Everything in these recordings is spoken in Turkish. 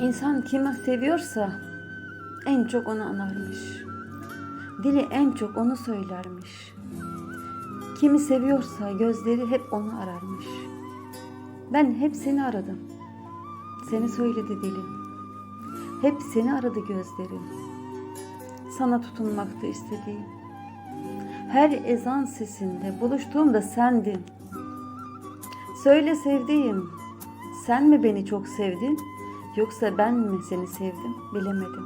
İnsan kimi seviyorsa en çok onu anarmış. Dili en çok onu söylermiş. Kimi seviyorsa gözleri hep onu ararmış. Ben hep seni aradım. Seni söyledi dilim. Hep seni aradı gözlerim. Sana tutunmaktı istediğim. Her ezan sesinde buluştuğumda sendin. Söyle sevdiğim, sen mi beni çok sevdin yoksa ben mi seni sevdim bilemedim.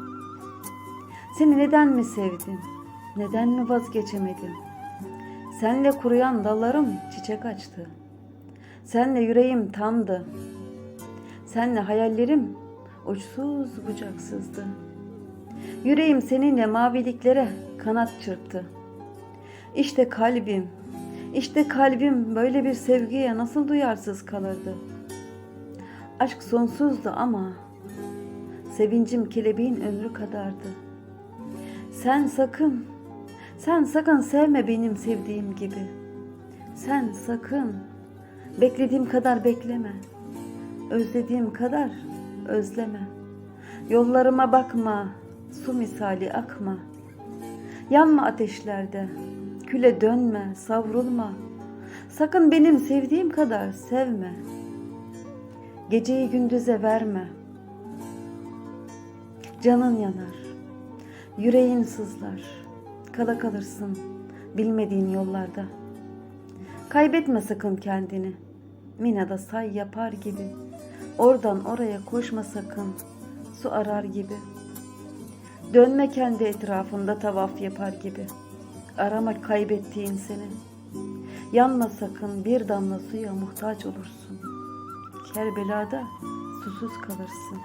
Seni neden mi sevdim, neden mi vazgeçemedim? Senle kuruyan dallarım çiçek açtı. Senle yüreğim tamdı. Senle hayallerim uçsuz bucaksızdı. Yüreğim seninle maviliklere kanat çırptı. İşte kalbim, işte kalbim böyle bir sevgiye nasıl duyarsız kalırdı? Aşk sonsuzdu ama sevincim kelebeğin ömrü kadardı. Sen sakın, sen sakın sevme benim sevdiğim gibi. Sen sakın beklediğim kadar bekleme. Özlediğim kadar özleme. Yollarıma bakma, su misali akma. Yanma ateşlerde, küle dönme, savrulma. Sakın benim sevdiğim kadar sevme. Geceyi gündüze verme. Canın yanar, yüreğin sızlar. Kala kalırsın bilmediğin yollarda. Kaybetme sakın kendini. Mina'da say yapar gibi. Oradan oraya koşma sakın. Su arar gibi. Dönme kendi etrafında tavaf yapar gibi. Arama kaybettiğin seni. Yanma sakın bir damla suya muhtaç olursun. Kerbela'da susuz kalırsın.